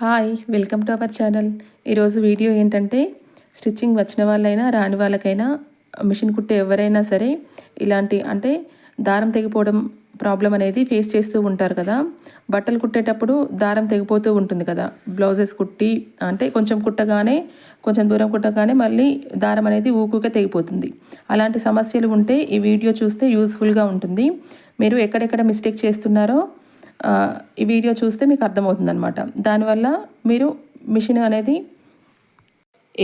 Hi welcome to our channel. ఈరోజు video ఏంటంటే stitching వచ్చిన వాళ్ళైనా రాని వాళ్ళకైనా మిషన్ కుట్టే ఎవరైనా సరే ఇలాంటి అంటే దారం తెగిపోవడం ప్రాబ్లం అనేది ఫేస్ చేస్తూ ఉంటారు కదా. బట్టలు కుట్టేటప్పుడు దారం తెగిపోతూ ఉంటుంది కదా. బ్లౌజెస్ కుట్టి అంటే కొంచెం కుట్టగానే కొంచెం దూరం కుట్టగానే మళ్ళీ దారం అనేది ఊకుగా తెగిపోతుంది. అలాంటి సమస్యలు ఉంటే ఈ వీడియో చూస్తే యూస్ఫుల్గా ఉంటుంది. మీరు ఎక్కడెక్కడ మిస్టేక్ చేస్తున్నారో ఈ వీడియో చూస్తే మీకు అర్థమవుతుంది అనమాట దానివల్ల మీరు మిషన్ అనేది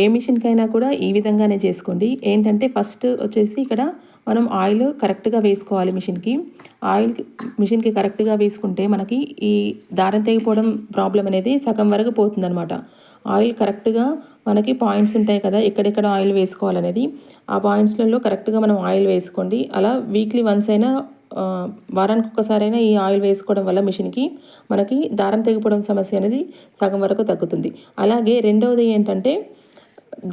ఏ మిషన్కైనా కూడా ఈ విధంగానే చేసుకోండి. ఏంటంటే ఫస్ట్ వచ్చేసి ఇక్కడ మనం ఆయిల్ కరెక్ట్గా వేసుకోవాలి మిషన్కి. ఆయిల్ మిషన్కి కరెక్ట్గా వేసుకుంటే మనకి ఈ దారం తెగిపోవడం ప్రాబ్లం అనేది సగం వరకు పోతుందనమాట ఆయిల్ కరెక్ట్గా మనకి పాయింట్స్ ఉంటాయి కదా ఎక్కడెక్కడ ఆయిల్ వేసుకోవాలనేది. ఆ పాయింట్స్లలో కరెక్ట్గా మనం ఆయిల్ వేసుకోండి. అలా వీక్లీ వన్స్ అయినా వారానికి ఒక్కసారైనా ఈ ఆయిల్ వేసుకోవడం వల్ల మిషన్కి మనకి దారం తెగిపోవడం సమస్య అనేది సగం వరకు తగ్గుతుంది. అలాగే రెండవది ఏంటంటే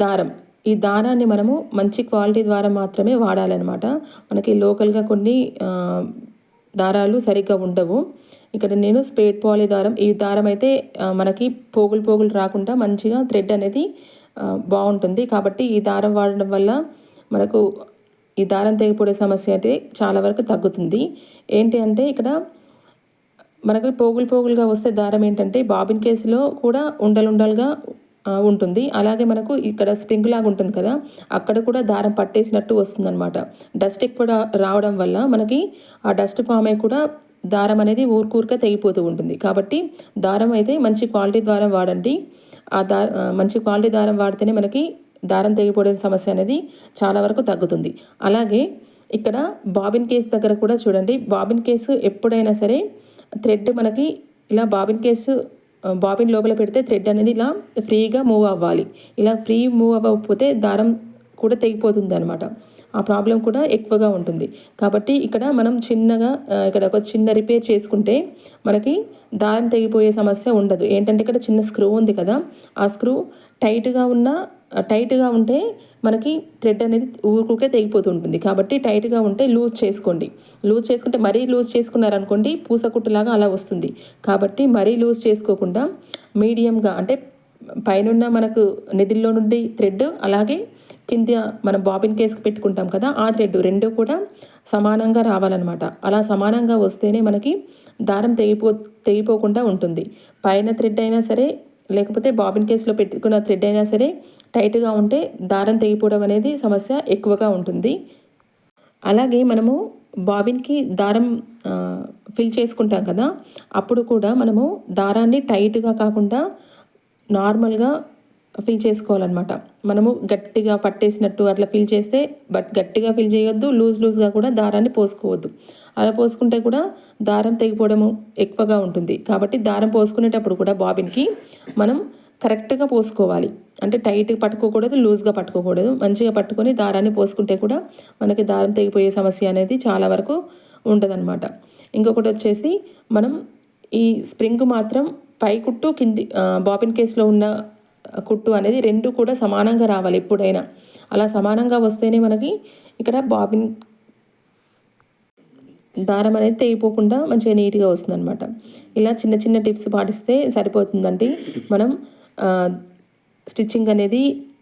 దారం. ఈ దారాన్ని మనము మంచి క్వాలిటీ ద్వారా మాత్రమే వాడాలన్నమాట. మనకి లోకల్గా కొన్ని దారాలు సరిగ్గా ఉండవు. ఇక్కడ నేను స్పేట్ పాలి దారం ఈ దారం అయితే మనకి పోగులు పోగులు రాకుండా మంచిగా థ్రెడ్ అనేది బాగుంటుంది. కాబట్టి ఈ దారం వాడడం వల్ల మనకు ఈ దారం తెగిపోయే సమస్య అయితే చాలా వరకు తగ్గుతుంది. ఏంటి అంటే ఇక్కడ మనకి పోగులు పోగులుగా వస్తే దారం ఏంటంటే బాబిన్ కేసులో కూడా ఉండలుండలుగా ఉంటుంది. అలాగే మనకు ఇక్కడ స్ప్రింగ్ లాగా ఉంటుంది కదా అక్కడ కూడా దారం పట్టేసినట్టు వస్తుందన్నమాట. డస్ట్ ఎక్కువ రావడం వల్ల మనకి ఆ డస్ట్ ఫామ్ అయి కూడా దారం అనేది ఊరుకూరుగా తెగిపోతూ ఉంటుంది. కాబట్టి దారం అయితే మంచి క్వాలిటీ దారం వాడండి. ఆ దా మంచి క్వాలిటీ దారం వాడితేనే మనకి దారం తెగిపోవడం సమస్య అనేది చాలా వరకు తగ్గుతుంది. అలాగే ఇక్కడ బాబిన్ కేసు దగ్గర కూడా చూడండి. బాబిన్ కేసు ఎప్పుడైనా సరే థ్రెడ్ మనకి ఇలా బాబిన్ కేసు బాబిన్ లోపల పెడితే థ్రెడ్ అనేది ఇలా ఫ్రీగా మూవ్ అవ్వాలి. ఇలా ఫ్రీ మూవ్ అవ్వకపోతే దారం కూడా తెగిపోతుంది అనమాట ఆ ప్రాబ్లం కూడా ఎక్కువగా ఉంటుంది. కాబట్టి ఇక్కడ మనం చిన్నగా ఇక్కడ ఒక చిన్న రిపేర్ చేసుకుంటే మనకి దారం తెగిపోయే సమస్య ఉండదు. ఏంటంటే ఇక్కడ చిన్న స్క్రూ ఉంది కదా. ఆ స్క్రూ టైట్గా ఉన్న టైట్గా ఉంటే మనకి థ్రెడ్ అనేది ఊరుకే తెగిపోతుంటుంది కాబట్టి టైట్గా ఉంటే లూజ్ చేసుకోండి. లూజ్ చేసుకుంటే మరీ లూజ్ చేసుకున్నారనుకోండి పూసకుట్టులాగా అలా వస్తుంది. కాబట్టి మరీ లూజ్ చేసుకోకుండా మీడియంగా అంటే పైనున్న మనకు నెడిల్లో నుండి థ్రెడ్ అలాగే కింద మనం బాబిన్ కేసుకు పెట్టుకుంటాం కదా ఆ థ్రెడ్ రెండు కూడా సమానంగా రావాలన్నమాట. అలా సమానంగా వస్తేనే మనకి దారం తెగిపో తెగిపోకుండా ఉంటుంది. పైన థ్రెడ్ అయినా సరే లేకపోతే బాబిన్ కేసులో పెట్టుకున్న థ్రెడ్ అయినా సరే టైట్గా ఉంటే దారం తెగిపోవడం అనేది సమస్య ఎక్కువగా ఉంటుంది. అలాగే మనము బాబిన్కి దారం ఫిల్ చేసుకుంటాం కదా అప్పుడు కూడా మనము దారాన్ని టైట్గా కాకుండా నార్మల్గా ఫిల్ చేసుకోవాలన్నమాట. మనము గట్టిగా పట్టేసినట్టు అట్లా ఫిల్ చేస్తే బట్ గట్టిగా ఫిల్ చేయొద్దు లూజ్ లూజ్గా కూడా దారాన్ని పోసుకోవద్దు. అలా పోసుకుంటే కూడా దారం తెగిపోవడము ఎక్కువగా ఉంటుంది. కాబట్టి దారం పోసుకునేటప్పుడు కూడా బాబిన్కి మనం కరెక్ట్గా పోసుకోవాలి. అంటే టైట్గా పట్టుకోకూడదు లూజ్గా పట్టుకోకూడదు. మంచిగా పట్టుకొని దారాన్ని పోసుకుంటే కూడా మనకి దారం తెగిపోయే సమస్య అనేది చాలా వరకు ఉంటుందన్నమాట. ఇంకొకటి వచ్చేసి మనం ఈ స్ప్రింగ్ మాత్రం పై కుట్టు కింది బాబిన్ కేసులో ఉన్న కుట్టు అనేది రెండు కూడా సమానంగా రావాలి ఎప్పుడైనా. అలా సమానంగా వస్తేనే మనకి ఇక్కడ బాబిన్ దారం అనేది తెగిపోకుండా మంచిగా నీట్గా వస్తుంది అనమాట ఇలా చిన్న చిన్న టిప్స్ పాటిస్తే సరిపోతుందండి. మనం స్టిచ్చింగ్ అనేది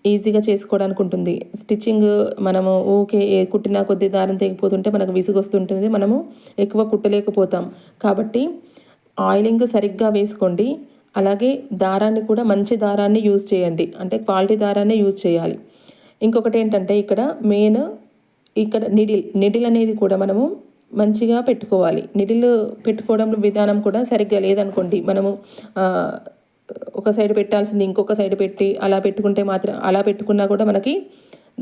ఈజీగా చేసుకోవడానికి ఉంటుంది. స్టిచ్చింగ్ మనము ఊకే కుట్టిన కొద్ది దారం తెగిపోతుంటే మనకు విసుగు వస్తుంటుంది మనము ఎక్కువ కుట్టలేకపోతాం. కాబట్టి ఆయిలింగ్ సరిగ్గా వేసుకోండి. అలాగే దారాన్ని కూడా మంచి దారాన్ని యూజ్ చేయండి. అంటే క్వాలిటీ దారాన్ని యూజ్ చేయాలి. ఇంకొకటి ఏంటంటే ఇక్కడ మెయిన్ ఇక్కడ నిడిల్ నిడిల్ అనేది కూడా మనము మంచిగా పెట్టుకోవాలి. నిడిల్ పెట్టుకోవడం విధానం కూడా సరిగ్గా లేదనుకోండి మనము ఒక సైడ్ పెట్టాల్సింది ఇంకొక సైడ్ పెట్టి అలా పెట్టుకుంటే మాత్రం అలా పెట్టుకున్నా కూడా మనకి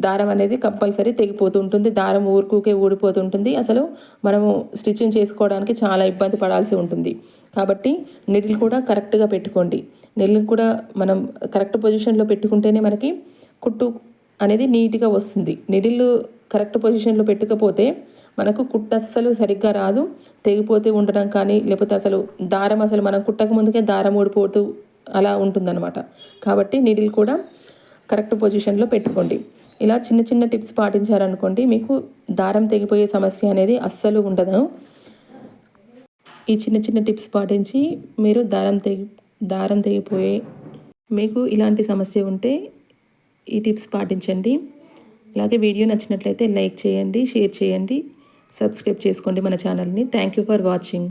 దారం అనేది కంపల్సరీ తెగిపోతూ ఉంటుంది. దారం ఊరుకుకే ఊడిపోతుంటుంది అసలు మనము స్టిచ్చింగ్ చేసుకోవడానికి చాలా ఇబ్బంది పడాల్సి ఉంటుంది. కాబట్టి నిడిల్ కూడా కరెక్ట్గా పెట్టుకోండి. నెల్లు కూడా మనం కరెక్ట్ పొజిషన్లో పెట్టుకుంటేనే మనకి కుట్టు అనేది నీట్గా వస్తుంది. నిడిల్ కరెక్ట్ పొజిషన్లో పెట్టుకపోతే మనకు కుట్ట అస్సలు సరిగ్గా రాదు. తెగిపోతే ఉండడం కానీ లేకపోతే అసలు దారం అసలు మనం కుట్టక ముందుకే దారం ఊడిపోతూ అలా ఉంటుందన్నమాట. కాబట్టి నీడిల్ కూడా కరెక్ట్ పొజిషన్లో పెట్టుకోండి. ఇలా చిన్న చిన్న టిప్స్ పాటించారనుకోండి మీకు దారం తెగిపోయే సమస్య అనేది అస్సలు ఉండదు. ఈ చిన్న చిన్న టిప్స్ పాటించి మీరు దారం తెగి దారం తెగిపోయే మీకు ఇలాంటి సమస్య ఉంటే ఈ టిప్స్ పాటించండి. అలాగే వీడియో నచ్చినట్లయితే లైక్ చేయండి షేర్ చేయండి సబ్స్క్రైబ్ చేసుకోండి మన ఛానల్ని థ్యాంక్ యూ ఫర్ వాచింగ్